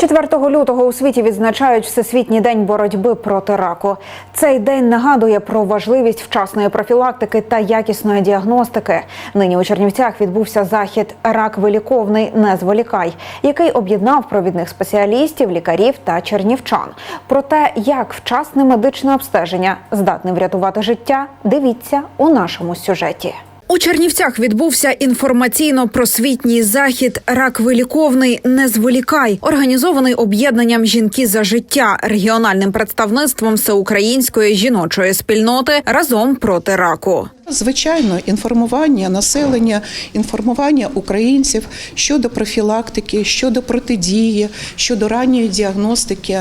4 лютого у світі відзначають Всесвітній день боротьби проти раку. Цей день нагадує про важливість вчасної профілактики та якісної діагностики. Нині у Чернівцях відбувся захід Рак виліковний не зволікай, який об'єднав провідних спеціалістів, лікарів та чернівчан. Про те, як вчасне медичне обстеження здатне врятувати життя, дивіться у нашому сюжеті. У Чернівцях відбувся інформаційно-просвітній захід Рак виліковний не зволікай, організований об'єднанням жінки за життя регіональним представництвом всеукраїнської жіночої спільноти разом проти раку. Звичайно, інформування населення, інформування українців щодо профілактики, щодо протидії, щодо ранньої діагностики.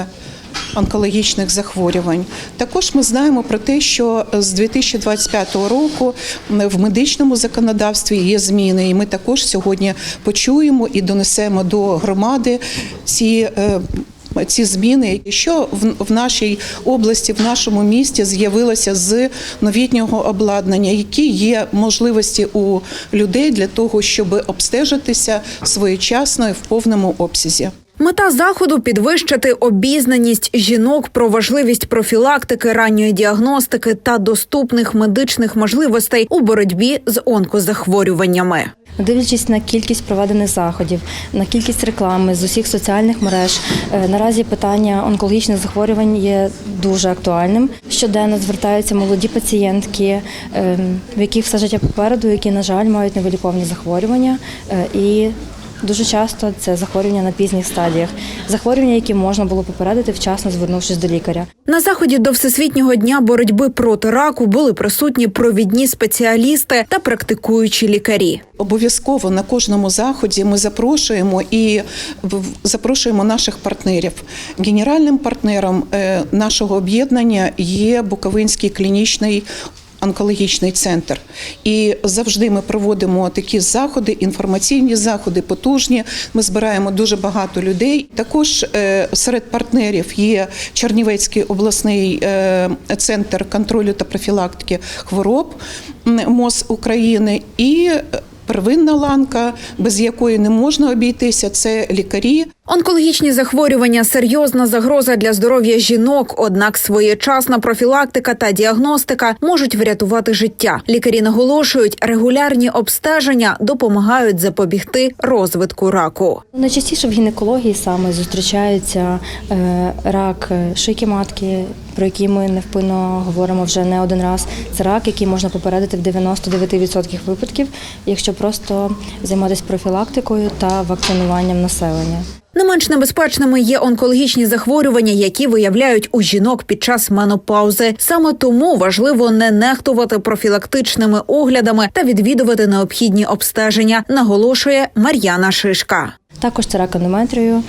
Онкологічних захворювань також ми знаємо про те, що з 2025 року в медичному законодавстві є зміни, і ми також сьогодні почуємо і донесемо до громади ці. е, ці зміни, що в, в нашій області, в нашому місті з'явилося з новітнього обладнання, які є можливості у людей для того, щоб обстежитися своєчасно і в повному обсязі. Мета заходу підвищити обізнаність жінок про важливість профілактики, ранньої діагностики та доступних медичних можливостей у боротьбі з онкозахворюваннями. Дивлячись на кількість проведених заходів, на кількість реклами з усіх соціальних мереж, е, наразі питання онкологічних захворювань є дуже актуальним. Щоденно звертаються молоді пацієнтки, е, в яких все життя попереду, які, на жаль, мають невиліковні захворювання е, і. Дуже часто це захворювання на пізніх стадіях, захворювання, які можна було попередити вчасно звернувшись до лікаря. На заході до всесвітнього дня боротьби проти раку були присутні провідні спеціалісти та практикуючі лікарі. Обов'язково на кожному заході ми запрошуємо і в- запрошуємо наших партнерів. Генеральним партнером е, нашого об'єднання є Буковинський клінічний. Онкологічний центр, і завжди ми проводимо такі заходи, інформаційні заходи, потужні. Ми збираємо дуже багато людей. Також е, серед партнерів є Чернівецький обласний е, центр контролю та профілактики хвороб МОЗ України і первинна ланка, без якої не можна обійтися, це лікарі. Онкологічні захворювання серйозна загроза для здоров'я жінок. Однак своєчасна профілактика та діагностика можуть врятувати життя. Лікарі наголошують, регулярні обстеження допомагають запобігти розвитку раку. Найчастіше в гінекології саме зустрічаються е, рак е, шийки матки, про який ми невпинно говоримо вже не один раз. Це рак, який можна попередити в 99% випадків, якщо просто займатися профілактикою та вакцинуванням населення. Не менш небезпечними є онкологічні захворювання, які виявляють у жінок під час менопаузи. Саме тому важливо не нехтувати профілактичними оглядами та відвідувати необхідні обстеження, наголошує Мар'яна Шишка. Також це рак ендометрію.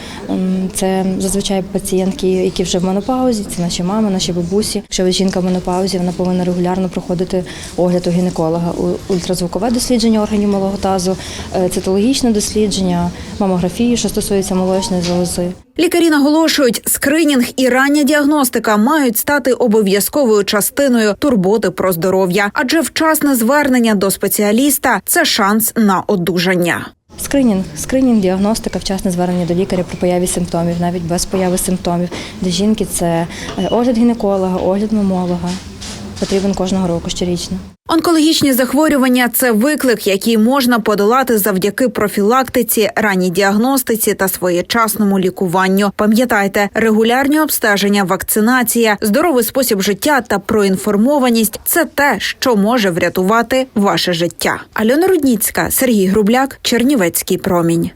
Це зазвичай пацієнтки, які вже в менопаузі, це наші мами, наші бабусі. Якщо жінка в менопаузі, вона повинна регулярно проходити огляд у гінеколога, ультразвукове дослідження органів малого тазу, е, цитологічне дослідження, мамографію, що стосується молочної залози. Лікарі наголошують, скринінг і рання діагностика мають стати обов'язковою частиною турботи про здоров'я, адже вчасне звернення до спеціаліста це шанс на одужання. Скринінг, скринінг, діагностика, вчасне звернення до лікаря при появі симптомів, навіть без появи симптомів. Для жінки це е, огляд гінеколога, огляд мамолога. Потрібен кожного року щорічно. Онкологічні захворювання це виклик, який можна подолати завдяки профілактиці, ранній діагностиці та своєчасному лікуванню. Пам'ятайте, регулярні обстеження, вакцинація, здоровий спосіб життя та проінформованість це те, що може врятувати ваше життя. Альона Рудніцька, Сергій Грубляк, Чернівецький промінь.